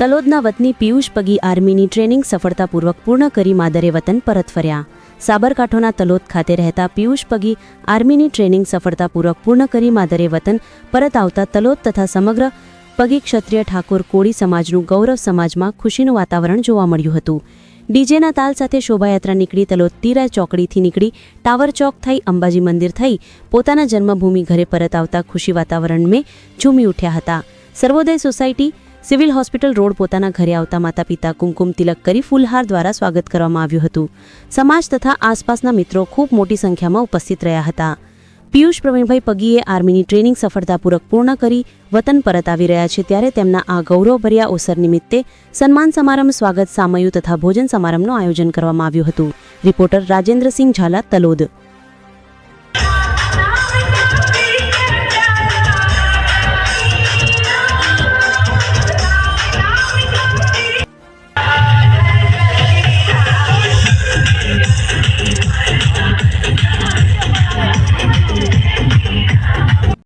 તલોદના વતની પિયુષ પગી આર્મીની ટ્રેનિંગ સફળતાપૂર્વક પૂર્ણ કરી માદરે વતન પરત ફર્યા. સાબરકાંઠોના તલોદ ખાતે રહેતા પિયુષ પગી આર્મીની ટ્રેનિંગ સફળતાપૂર્વક પૂર્ણ કરી માદરે વતન પરત આવતા તલોદ તથા સમગ્ર પગી ક્ષત્રિય ઠાકોર કોળી સમાજનું ગૌરવ સમાજમાં ખુશીનું વાતાવરણ જોવા મળ્યું હતું. ડીજેના તાલ સાથે શોભાયાત્રા નીકળી તલોદ તીરા ચોકડીથી નીકળી ટાવર ચોક થઈ અંબાજી મંદિર થઈ પોતાના જન્મભૂમિ ઘરે પરત આવતા ખુશી વાતાવરણ મેં ઝૂમી ઉઠ્યા હતા. Sarvodaya society civil hospital road પોતાના ઘરે આવતા માતા પિતા કુમકુમ તિલક કરી ફૂલહાર દ્વારા સ્વાગત કરવામાં આવ્યું હતું. સમાજ તથા આસપાસના મિત્રો ખૂબ મોટી સંખ્યામાં ઉપસ્થિત રહ્યા હતા. પિયુષ પ્રવીણભાઈ પગીએ આર્મીની ટ્રેનિંગ સફળતાપૂર્વક પૂર્ણ કરી વતન પરત આવી રહ્યા છે ત્યારે તેમના આ ગૌરવભર્યા અવસર નિમિત્તે સન્માન સમારંભ, સ્વાગત સામયુ તથા ભોજન સમારંભનું આયોજન કરવામાં આવ્યું હતું. રિપોર્ટર રાજેન્દ્રસિંહ ઝાલા, તલોદ.